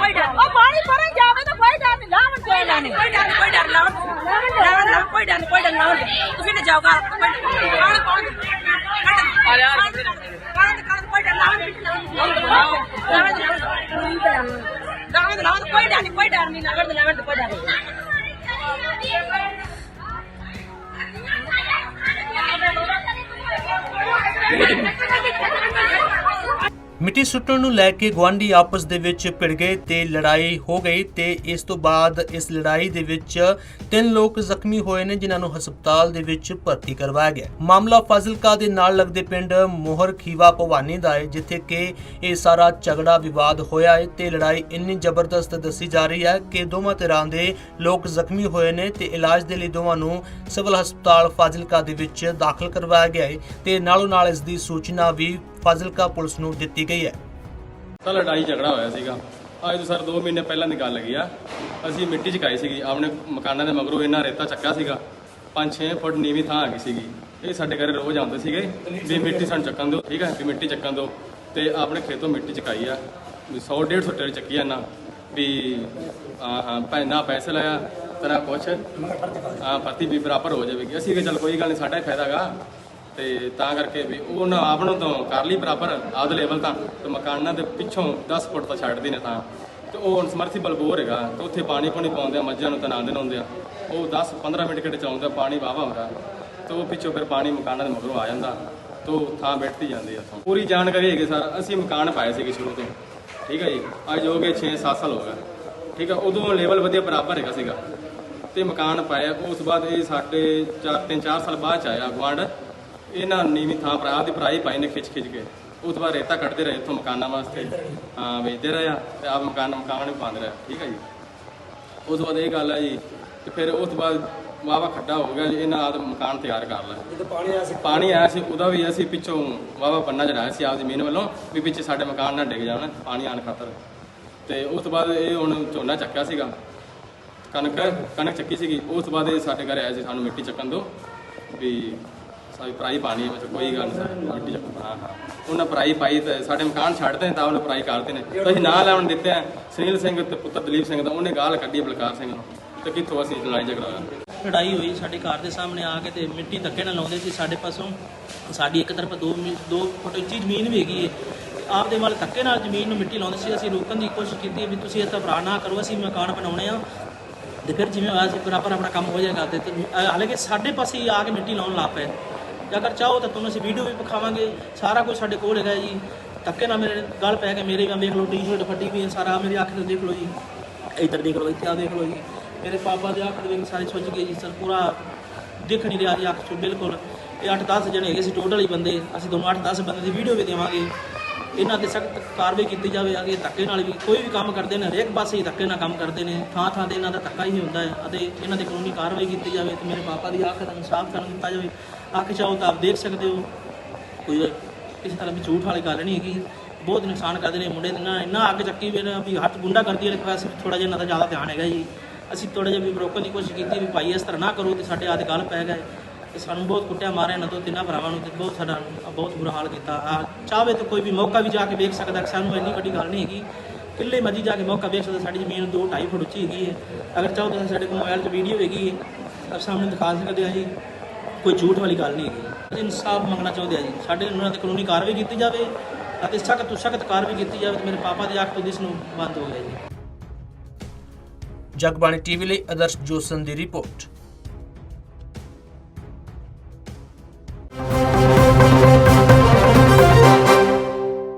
ਕੋਈ ਡਰ ਉਹ ਪਾਣੀ ਪਰੇ ਜਾਵੇ ਤਾਂ ਕੋਈ ਡਰ ਨਹੀਂ ਲਾਵਣ ਕੋਈ ਡਰ ਨਹੀਂ ਕੋਈ ਡਰ ਨਹੀਂ ਕੋਈ ਡਰ ਲਾਵਣ ਲਾਵਣ ਲਾਵਣ ਕੋਈ ਡਰ ਨਹੀਂ ਕੋਈ ਡਰ ਲਾਵਣ ਤੁਸੀਂ ਨੇ ਜਾਓ ਘਰ ਕੋਈ ਡਰ ਕੌਣ ਕੌਣ ਆ ਜਾ ਕੌਣ ਕੌਣ ਕੋਈ ਡਰ ਲਾਵਣ ਲਾਵਣ ਲਾਵਣ ਲਾਵਣ ਕੋਈ ਡਰ ਨਹੀਂ ਕੋਈ ਡਰ ਨਹੀਂ ਲਾਵਣ ਲਾਵਣ ਕੋਈ ਡਰ ਮਿੱਟੀ ਸੁੱਟਣ ਨੂੰ ਲੈ ਕੇ ਗਵਾਂਢੀ ਆਪਸ ਦੇ ਵਿੱਚ ਭਿੜ ਗਏ ਤੇ ਲੜਾਈ ਹੋ ਗਈ ਤੇ ਇਸ ਤੋਂ ਬਾਅਦ ਇਸ ਲੜਾਈ ਦੇ ਵਿੱਚ ਤਿੰਨ ਲੋਕ ਜ਼ਖਮੀ ਹੋਏ ਨੇ, ਜਿਨ੍ਹਾਂ ਨੂੰ ਹਸਪਤਾਲ ਦੇ ਵਿੱਚ ਭਰਤੀ ਕਰਵਾਇਆ ਗਿਆ। ਮਾਮਲਾ ਫਾਜ਼ਿਲਕਾ ਦੇ ਨਾਲ ਲੱਗਦੇ ਪਿੰਡ ਮੋਹਰ ਖੀਵਾ ਭਵਾਨੀ ਦਾ ਹੈ, ਜਿੱਥੇ ਕਿ ਇਹ ਸਾਰਾ ਝਗੜਾ ਵਿਵਾਦ ਹੋਇਆ ਹੈ ਤੇ ਲੜਾਈ ਇੰਨੀ ਜ਼ਬਰਦਸਤ ਦੱਸੀ ਜਾ ਰਹੀ ਹੈ ਕਿ ਦੋਵਾਂ ਧਿਰਾਂ ਦੇ ਲੋਕ ਜ਼ਖਮੀ ਹੋਏ ਨੇ ਤੇ ਇਲਾਜ ਦੇ ਲਈ ਦੋਵਾਂ ਨੂੰ ਸਿਵਲ ਹਸਪਤਾਲ ਫਾਜ਼ਿਲਕਾ ਦੇ ਵਿੱਚ ਦਾਖਲ ਕਰਵਾਇਆ ਗਿਆ ਹੈ ਤੇ ਨਾਲੋਂ ਨਾਲ ਇਸ ਦੀ ਸੂਚਨਾ ਵੀ ਫਾਜ਼ਿਲਕਾ ਪੁਲਿਸ ਨੂੰ ਦਿੱਤੀ ਗਈ ਹੈ। ਤਾਂ ਲੜਾਈ ਝਗੜਾ ਹੋਇਆ ਸੀਗਾ। ਅੱਜ ਤੋਂ ਸਰ 2 ਮਹੀਨੇ ਪਹਿਲਾਂ ਦੀ ਗੱਲ ਹੈਗੀ ਆ। ਅਸੀਂ ਮਿੱਟੀ ਚਕਾਈ ਸੀਗੀ। ਆਪਣੇ ਮਕਾਨਾਂ ਦੇ ਮਗਰੋਂ ਇਹਨਾਂ ਰੇਤਾ ਚੱਕਿਆ ਸੀਗਾ। 5-6 ਫੁੱਟ ਨੀਵੀਂ ਥਾਂ ਆ ਗਈ ਸੀਗੀ। ਇਹ ਸਾਡੇ ਘਰੇ ਰੋਜ਼ ਆਉਂਦੇ ਸੀਗੇ ਵੀ ਮਿੱਟੀ ਸਾਨੂੰ ਚੱਕਣ ਦਿਓ, ਠੀਕ ਹੈ? ਵੀ ਮਿੱਟੀ ਚੱਕਣ ਦਿਓ। ਤੇ ਆਪਣੇ ਖੇਤੋਂ ਮਿੱਟੀ ਚਕਾਈ ਆ। ਵੀ 100 150 ਟੇਰ ਚੱਕੀ ਆ ਨਾ ਵੀ, ਹਾਂ ਹਾਂ ਪੈ ਪੈਸੇ ਲਾਇਆ, ਤੇਰਾ ਕੁਛ। ਹਾਂ ਪਰਤੀ ਵੀ ਬਰਾਬਰ ਹੋ ਜਾਵੇਗੀ। ਅਸੀਂ ਕਿ ਚੱਲ ਕੋਈ ਗੱਲ ਨਹੀਂ, ਸਾਡਾ ਹੀ ਫਾਇਦਾ ਗਾ ਤੇ ਤਾਂ ਕਰਕੇ ਵੀ ਉਹਨਾਂ ਆਪ ਨੂੰ ਤਾਂ ਕਰ ਲਈ ਬਰਾਬਰ, ਆਦ ਲੈਵਲ ਤਾਂ, ਤੇ ਮਕਾਨਾਂ ਦੇ ਪਿੱਛੋਂ 10 ਫੁੱਟ ਤਾਂ ਛੱਡਦੇ ਨੇ ਤਾਂ। ਤੇ ਉਹ ਹੁਣ ਸਮਰਸੀਬਲ ਬੋਰ ਹੈਗਾ, ਤੇ ਉੱਥੇ ਪਾਣੀ ਪਾਣੀ ਪਾਉਂਦੇ ਆ, ਮੱਝਾਂ ਨੂੰ ਤਾਂ ਨਾਂਦੇ ਹੁੰਦੇ ਆ। ਉਹ 10 15 ਮਿੰਟ ਕਿਤੇ ਚਲਾਉਂਦਾ ਪਾਣੀ ਵਾਵਾ ਹੁੰਦਾ। ਤੇ ਉਹ ਪਿੱਛੋਂ ਫਿਰ ਪਾਣੀ ਮਕਾਨਾਂ ਦੇ ਮਗਰੋਂ ਆ ਜਾਂਦਾ, ਤੇ ਉਹ ਥਾਂ ਬੈਠਦੀ ਜਾਂਦੀ ਆ ਪੂਰੀ ਜਾਣਕਾਰੀ ਹੈਗੀ ਸਰ ਅਸੀਂ ਮਕਾਨ ਪਾਏ ਸੀਗੇ ਸ਼ੁਰੂ ਤੋਂ। ਠੀਕ ਹੈ ਜੀ? ਅੱਜ ਹੋ ਗਏ 6-7 ਸਾਲ ਹੋ ਗਏ। ਠੀਕ ਹੈ ਉਦੋਂ ਲੈਵਲ ਵਧੀਆ ਬਰਾਬਰ ਹੈਗਾ ਸੀਗਾ। ਤੇ ਮਕਾਨ ਪਾਇਆ, ਉਸ ਤੋਂ ਬਾਅਦ ਇਹ ਸਾਡੇ 4 3 4 ਸਾਲ ਬਾਅਦ ਚ ਆਇਆ ਗਵਾਂਡ ਇਹਨਾਂ ਨੀਵੀਂ ਥਾਂ ਭਰਾ ਦੀ ਭਰਾਈ ਪਾਈ ਨੇ ਖਿੱਚ ਖਿੱਚ ਕੇ। ਉਸ ਤੋਂ ਬਾਅਦ ਰੇਤਾ ਕੱਢਦੇ ਰਹੇ ਇੱਥੋਂ ਮਕਾਨਾਂ ਵਾਸਤੇ। ਹਾਂ ਵੇਚਦੇ ਰਹੇ ਆ ਤੇ ਆਪ ਮਕਾਨ ਮਕਾਨ ਵੀ ਪਾਉਂਦੇ ਰਹੇ ਠੀਕ ਹੈ ਜੀ। ਉਸ ਤੋਂ ਬਾਅਦ ਇਹ ਗੱਲ ਹੈ ਜੀ ਤੇ ਫਿਰ ਉਸ ਤੋਂ ਬਾਅਦ ਵਾਵਾ ਖੱਡਾ ਹੋ ਗਿਆ ਜੀ ਇਹਨਾਂ ਆਦ ਮਕਾਨ ਤਿਆਰ ਕਰ ਲਿਆ। ਜਦੋਂ ਪਾਣੀ ਆਇਆ ਸੀ ਪਾਣੀ ਆਇਆ ਸੀ ਉਹਦਾ ਵੀ ਅਸੀਂ ਪਿੱਛੋਂ ਵਾਵਾ ਪੰਨਾ ਚੜਾਇਆ ਸੀ ਆਪ ਜ਼ਮੀਨ ਵੱਲੋਂ ਵੀ ਪਿੱਛੇ ਸਾਡੇ ਮਕਾਨ ਨਾ ਡਿੱਗ ਜਾਣ ਪਾਣੀ ਆਣ ਖਾਤਰ। ਤੇ ਉਸ ਤੋਂ ਬਾਅਦ ਇਹ ਹੁਣ ਝੋਨਾ ਚੱਕਿਆ ਸੀਗਾ। ਕਣਕ ਕਣਕ ਚੱਕੀ ਸੀਗੀ। ਉਸ ਤੋਂ ਬਾਅਦ ਇਹ ਸਾਡੇ ਘਰ ਆਇਆ ਸੀ ਸਾਨੂੰ ਮਿੱਟੀ ਚੱਕਣ ਦੋ ਵੀ ਸਾਡੀ ਪ੍ਰਾਈ ਪਾਣੀ ਵਿੱਚ ਕੋਈ ਗੱਲ ਨਹੀਂ ਸਰ ਮਿੱਟੀ ਚੱਕਣ ਹਾਂ। ਉਹਨਾਂ ਪ੍ਰਾਈ ਪਾਈ ਤੇ ਸਾਡੇ ਮਕਾਨ ਛੱਡਦੇ ਨੇ, ਤਾਂ ਉਹਨੇ ਪ੍ਰਾਈ ਕਰਦੇ ਨੇ। ਅਸੀਂ ਨਾਂ ਲਾਉਣ ਦਿੱਤੇ ਆ, ਸੁਨੀਲ ਸਿੰਘ ਤੇ ਪੁੱਤਰ ਦਲੀਪ ਸਿੰਘ ਦਾ, ਉਹਨੇ ਗਾਲ ਕੱਢੀ ਬਲਕਾਰ ਸਿੰਘ ਨੂੰ। ਤੇ ਕਿੱਥੋਂ ਅਸੀਂ ਲੜਾਈ ਝਗੜਾ ਲੜਾਈ ਹੋਈ, ਸਾਡੇ ਘਰ ਦੇ ਸਾਹਮਣੇ ਆ ਕੇ ਤੇ ਮਿੱਟੀ ਧੱਕੇ ਨਾਲ ਲਾਉਂਦੇ ਸੀ ਸਾਡੇ ਪਾਸੋਂ। ਸਾਡੀ ਇੱਕ ਤਰਫ ਦੋ ਮੀ- ਦੋ ਫੁੱਟ ਉੱਚੀ ਜ਼ਮੀਨ ਵੀ ਹੈਗੀ ਹੈ ਆਪਦੇ ਵੱਲ ਧੱਕੇ ਨਾਲ ਜ਼ਮੀਨ ਨੂੰ ਮਿੱਟੀ ਲਾਉਂਦੇ ਸੀ, ਅਸੀਂ ਰੋਕਣ ਦੀ ਕੋਸ਼ਿਸ਼ ਕੀਤੀ ਵੀ ਤੁਸੀਂ ਇਹ ਤਾਂ ਭਰਾ ਨਾ ਕਰੋ, ਅਸੀਂ ਮਕਾਨ ਬਣਾਉਣੇ ਆ। ਤੇ ਫਿਰ ਜਿਵੇਂ ਹੋਇਆ ਸੀ ਬਰਾਬਰ ਆਪਣਾ ਕੰਮ ਹੋ ਜਾਏਗਾ ਤੇ ਹਾਲਾਂਕਿ ਸਾਡੇ ਪਾਸੇ ਆ ਕੇ ਮਿੱਟੀ ਲਾਉਣ ਲੱਗ ਪਏ। ਜੇ ਅਗਰ ਚਾਹੋ ਤਾਂ ਤੁਹਾਨੂੰ ਅਸੀਂ ਵੀਡੀਓ ਵੀ ਵਿਖਾਵਾਂਗੇ। ਸਾਰਾ ਕੁਝ ਸਾਡੇ ਕੋਲ ਹੈਗਾ ਜੀ। ਧੱਕੇ ਨਾਲ ਮੇਰੇ ਗੱਲ ਪੈ ਕੇ ਮੇਰੇ ਵੀ ਦੇਖ ਲਓ ਟੀ-ਸ਼ਰਟ ਫੱਟੀ ਵੀ ਹੈ ਸਾਰਾ। ਮੇਰੀ ਅੱਖ ਤੇ ਦੇਖ ਲਓ ਜੀ। ਇੱਧਰ ਦੇਖ ਲਓ ਇੱਥੇ ਆ ਦੇਖ ਲਓ ਜੀ। ਮੇਰੇ ਪਾਪਾ ਦੇ ਅੱਖ ਦੇ ਵਿੱਚ ਸਾਰੇ ਸੁੱਜ ਗਏ ਜੀ। ਸਰ, ਪੂਰਾ ਦਿਖ ਨਹੀਂ ਰਿਹਾ ਜੀ ਅੱਖ ਚੋਂ, ਬਿਲਕੁਲ। ਇਹ 8-10 ਜਣੇ ਹੈਗੇ ਸੀ ਟੋਟਲ ਹੀ ਬੰਦੇ। ਅਸੀਂ ਦੋਨੋਂ 8-10 ਬੰਦੇ ਦੀ ਵੀਡੀਓ ਵੀ ਦੇਵਾਂਗੇ। ਇਹਨਾਂ ਤੇ ਸਖਤ ਕਾਰਵਾਈ ਕੀਤੀ ਜਾਵੇ ਅੱਗੇ ਧੱਕੇ ਨਾਲ ਵੀ ਕੋਈ ਵੀ ਕੰਮ ਕਰਦੇ ਨੇ, ਹਰੇਕ ਪਾਸੇ ਹੀ ਧੱਕੇ ਨਾਲ ਕੰਮ ਕਰਦੇ ਨੇ ਥਾਂ ਥਾਂ ਤੇ ਇਹਨਾਂ ਦਾ ਧੱਕਾ ਹੀ ਹੁੰਦਾ ਹੈ ਅਤੇ ਇਹਨਾਂ ਤੇ ਕਾਨੂੰਨੀ ਕਾਰਵਾਈ ਕੀਤੀ ਜਾਵੇ ਤੇ ਮੇਰੇ ਪਾਪਾ ਦੀ ਅੱਖ ਇਨਸਾਫ ਕਰਨ ਦਿੱਤਾ ਜਾਵੇ। ਅੱਖ ਚਾਹੋ ਤਾਂ ਆਪ ਦੇਖ ਸਕਦੇ ਹੋ, ਕੋਈ ਕਿਸੇ ਤਰ੍ਹਾਂ ਦੀ ਝੂਠ ਵਾਲੀ ਗੱਲ ਨਹੀਂ ਹੈਗੀ। ਬਹੁਤ ਨੁਕਸਾਨ ਕਰਦੇ ਨੇ ਮੁੰਡੇ ਦੇ ਨਾ, ਇੰਨਾ ਅੱਗ ਚੱਕੀ ਵੀ ਨਾ ਵੀ ਹੱਥ ਗੁੰਡਾ ਕਰਦੀ ਹੈ ਪਾਸੇ ਥੋੜਾ ਜਿਹਾ ਇਹਨਾਂ ਦਾ ਜ਼ਿਆਦਾ ਧਿਆਨ ਹੈਗਾ ਜੀ। ਅਸੀਂ ਥੋੜਾ ਜਿਹਾ ਵੀ ਰੋਕਣ ਦੀ ਕੋਸ਼ਿਸ਼ ਕੀਤੀ ਵੀ ਭਾਈ ਇਸ ਤਰ੍ਹਾਂ ਨਾ ਕਰੋ ਤੇ ਸਾਡੇ ਆਦ ਗੱਲ ਪੈ ਗਏ। ਤੇ ਸਾਨੂੰ ਬਹੁਤ ਕੁੱਟਿਆ ਮਾਰਿਆ ਨਾ ਤੋਂ, ਤਿੰਨਾਂ ਭਰਾਵਾਂ ਨੂੰ ਤੇ ਬਹੁਤ ਸਾਡਾ, ਬਹੁਤ ਬੁਰਾ ਹਾਲ ਕੀਤਾ। ਆ ਚਾਹਵੇ ਤਾਂ ਕੋਈ ਵੀ ਮੌਕਾ ਵੀ ਜਾ ਕੇ ਵੇਖ ਸਕਦਾ ਕਿ ਸਾਨੂੰ ਇੰਨੀ ਵੱਡੀ ਗੱਲ ਨਹੀਂ ਹੈਗੀ। ਕਿੱਲੇ ਮਰਜ਼ੀ ਜਾ ਕੇ ਮੌਕਾ ਵੇਖ ਸਕਦਾ, ਸਾਡੀ ਜ਼ਮੀਨ 2 2.5 ਫੁੱਟ ਉੱਚੀ ਹੈਗੀ ਹੈ। ਅਗਰ ਚਾਹੋ ਤਾਂ ਸਾਡੇ ਕੋਲ ਮੋਬਾਈਲ 'ਚ ਵੀਡੀਓ ਹੈਗੀ ਹੈ। ਆਪ ਸਾਹਮਣੇ ਦਿਖਾ ਸਕਦੇ ਹਾਂ ਜੀ। ਕੋਈ ਝੂਠ ਵਾਲੀ ਗੱਲ ਨਹੀਂ ਹੈਗੀ। ਇਨਸਾਫ ਮੰਗਣਾ ਚਾਹੁੰਦੇ ਆ ਜੀ। ਸਾਡੇ ਉਹਨਾਂ ਤੇ ਕਾਨੂੰਨੀ ਕਾਰਵਾਈ ਕੀਤੀ ਜਾਵੇ ਅਤੇ ਸਖਤ ਤੋਂ ਸਖਤ ਕਾਰਵਾਈ ਕੀਤੀ ਜਾਵੇ ਤੇ ਮੇਰੇ ਪਾਪਾ ਦੀ ਅੱਖ ਤੋਂ ਦਿਸ ਨੂੰ ਬੰਦ ਹੋ ਗਿਆ ਜੀ। ਜਗਬਾਣੀ ਟੀਵੀ ਲਈ ਆਦਰਸ਼ ਜੋਸਨ ਦੀ ਰਿਪੋਰਟ।